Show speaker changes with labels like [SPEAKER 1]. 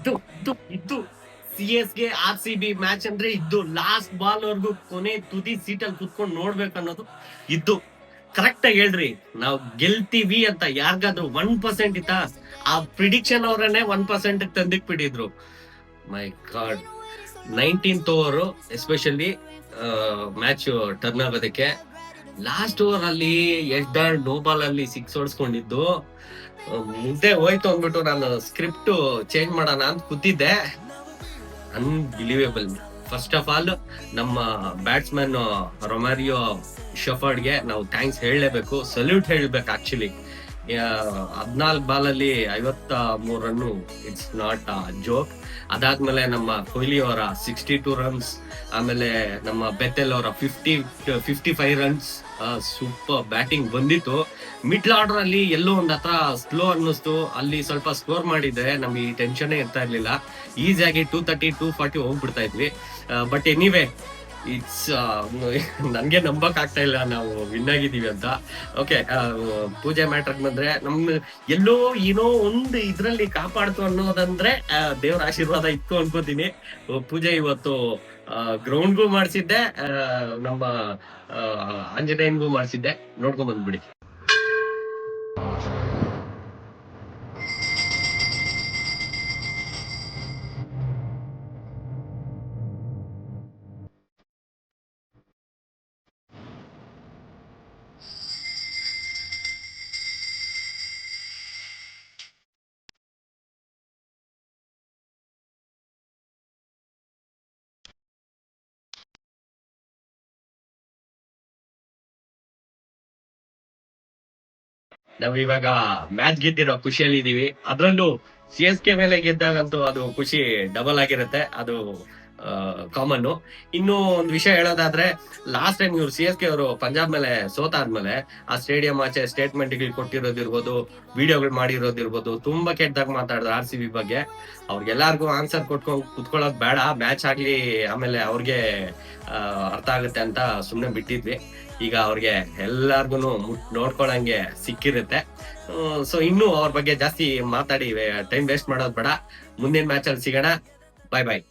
[SPEAKER 1] ಇದು ಇದ್ದು ಇದ್ದು. ಸಿ ಎಸ್ಗೆ ಆರ್ ಸಿ ಬಿ ಮ್ಯಾಚ್ ಅಂದ್ರೆ ಇದ್ದು. ಲಾಸ್ಟ್ ಬಾಲ್ ವರ್ಗು ಕೊನೆ ತುದಿ ಸೀಟಲ್ಲಿ ಕುತ್ಕೊಂಡು ನೋಡ್ಬೇಕು ಅನ್ನೋದು ಇದ್ದು. ಕರೆಕ್ಟ್ ಆಗಿ ಹೇಳ್ರಿ. ನಾವು ಗೆಲ್ತೀವಿ ಅಂತ ಯಾರಿಗಾದ್ರೂ ಒನ್ ಪರ್ಸೆಂಟ್ ಇತ್ತ? ಆ ಪ್ರಿಡಿಕ್ಷನ್ ಅವರನ್ನೇ ಒನ್ ಪರ್ಸೆಂಟ್ ತಂದಿಕ್ ಬಿಟ್ಟಿದ್ರು. My god nineteen over especially match turn ಆಗೋದಕ್ಕೆ. ಲಾಸ್ಟ್ ಓವರ್ ಅಲ್ಲಿ ನೋ ಬಾಲ್ ಅಲ್ಲಿ ಸಿಕ್ಸ್ ಹೊಡ್ಸ್ಕೊಂಡಿದ್ದು. ಮುಂದೆ ಹೋಯ್ತು ಅಂದ್ಬಿಟ್ಟು ನಾನು ಸ್ಕ್ರಿಪ್ಟ್ ಚೇಂಜ್ ಮಾಡೋಣ ಅಂತ ಕೂತಿದ್ದೆ. ಅನ್ಬಿಲೀವೇಬಲ್ ಫಸ್ಟ್ ಆಫ್ ಆಲ್ ನಮ್ಮ ಬ್ಯಾಟ್ಸ್ಮನ್ ರೊಮಾರಿಯೋ ಶಫರ್ಡ್ಗೆ ನಾವು ಥ್ಯಾಂಕ್ಸ್ ಹೇಳಲೇಬೇಕು. ಸಲ್ಯೂಟ್ ಹೇಳಬೇಕು ಆಕ್ಚುಲಿ ಹದ್ನಾಲ್ಕು ಬಾಲಲ್ಲಿ ಐವತ್ತ ಮೂರು ರನ್ನು ಇಟ್ಸ್ ನಾಟ್ ಜೋಕ್ ಅದಾದ್ಮೇಲೆ ನಮ್ಮ ಕೊಹ್ಲಿ ಅವರ ಸಿಕ್ಸ್ಟಿ ಟೂ ರನ್ಸ್ ಆಮೇಲೆ ನಮ್ಮ ಬೆತೆಲ್ ಅವರ fifty fifty five runs super batting ಬಂದಿತ್ತು. ಮಿಡ್ಲ್ ಆರ್ಡರ್ ಅಲ್ಲಿ ಎಲ್ಲೋ ಒಂದ್ ಹತ್ರ ಸ್ಲೋ ಅನ್ನಿಸ್ತು. ಅಲ್ಲಿ ಸ್ವಲ್ಪ ಸ್ಕೋರ್ ಮಾಡಿದ್ರೆ ನಮ್ಗೆ ಟೆನ್ಷನ್ ಇರ್ತಾ ಇರ್ಲಿಲ್ಲ. ಈಸಿಯಾಗಿ ಟೂ ತರ್ಟಿ ಟೂ ಫಾರ್ಟಿ ಹೋಗ್ಬಿಡ್ತಾ ಇದ್ವಿ. ಬಟ್ ಎನಿವೇ ಇಟ್ಸ್ ನನ್ಗೆ ನಂಬಕ್ ಆಗ್ತಾ ಇಲ್ಲ. ನಾವು ವಿನ್ ಆಗಿದೀವಿ ಅಂತ. ಓಕೆ ಪೂಜೆ ಮ್ಯಾಟ್ರಕ್ ಬಂದ್ರೆ ನಮ್ ಎಲ್ಲೋ ಏನೋ ಒಂದು ಇದ್ರಲ್ಲಿ ಕಾಪಾಡ್ತು ಅನ್ನೋದಂದ್ರೆ ದೇವರ ಆಶೀರ್ವಾದ ಇತ್ತು ಅನ್ಕೋತೀನಿ. ಪೂಜೆ ಇವತ್ತು ಗ್ರೌಂಡ್ಗೂ ಮಾಡಿಸಿದ್ದೆ ನಮ್ಮ ಆಂಜನೇಯನ್ಗೂ ಮಾಡಿಸಿದ್ದೆ. ನೋಡ್ಕೊಂಡ್ ಬಂದ್ಬಿಡಿ. ನಾವ್ ಇವಾಗ ಮ್ಯಾಚ್ ಗೆದ್ದಿರೋ ಖುಷಿಯಲ್ಲಿ ಇದೀವಿ. ಅದ್ರಲ್ಲೂ ಸಿ ಎಸ್ ಕೆ ಮೇಲೆ ಗೆದ್ದಾಗಂತೂ ಅದು ಖುಷಿ ಡಬಲ್ ಆಗಿರುತ್ತೆ. ಅದು ಕಾಮನ್ ಇನ್ನು ಒಂದು ವಿಷಯ ಹೇಳೋದಾದ್ರೆ ಲಾಸ್ಟ್ ಟೈಮ್ ಇವ್ರು ಸಿ ಎಸ್ ಕೆ ಅವರು ಪಂಜಾಬ್ ಮೇಲೆ ಸೋತಾದ್ಮೇಲೆ ಆ ಸ್ಟೇಡಿಯಂ ಆಚೆ ಸ್ಟೇಟ್ಮೆಂಟ್ಗಳು ಕೊಟ್ಟಿರೋದಿರ್ಬೋದು ವಿಡಿಯೋಗಳು ಮಾಡಿರೋದಿರ್ಬೋದು, ತುಂಬಾ ಕೆಟ್ಟದಾಗ ಮಾತಾಡಿದ್ರು ಆರ್ ಸಿ ಬಿ ಬಗ್ಗೆ. ಅವ್ರಿಗೆಲ್ಲಾರ್ಗು ಆನ್ಸರ್ ಕೊಟ್ಕೊಂಡು ಕುತ್ಕೊಳ್ಳೋದ್ ಬೇಡ ಮ್ಯಾಚ್ ಆಗ್ಲಿ, ಆಮೇಲೆ ಅವ್ರಿಗೆ ಅರ್ಥ ಆಗುತ್ತೆ ಅಂತ ಸುಮ್ನೆ ಬಿಟ್ಟಿದ್ವಿ. ಈಗ ಅವ್ರಿಗೆ ಎಲ್ಲಾರ್ಗು ನೋಡ್ಕೊಳಂಗೆ ಸಿಕ್ಕಿರುತ್ತೆ. ಸೊ ಇನ್ನು ಅವ್ರ ಬಗ್ಗೆ ಜಾಸ್ತಿ ಮಾತಾಡಿ ಟೈಮ್ ವೇಸ್ಟ್ ಮಾಡೋದ್ ಬೇಡ. ಮುಂದಿನ ಮ್ಯಾಚ್ ಅಲ್ಲಿ ಸಿಗೋಣ. ಬಾಯ್ ಬಾಯ್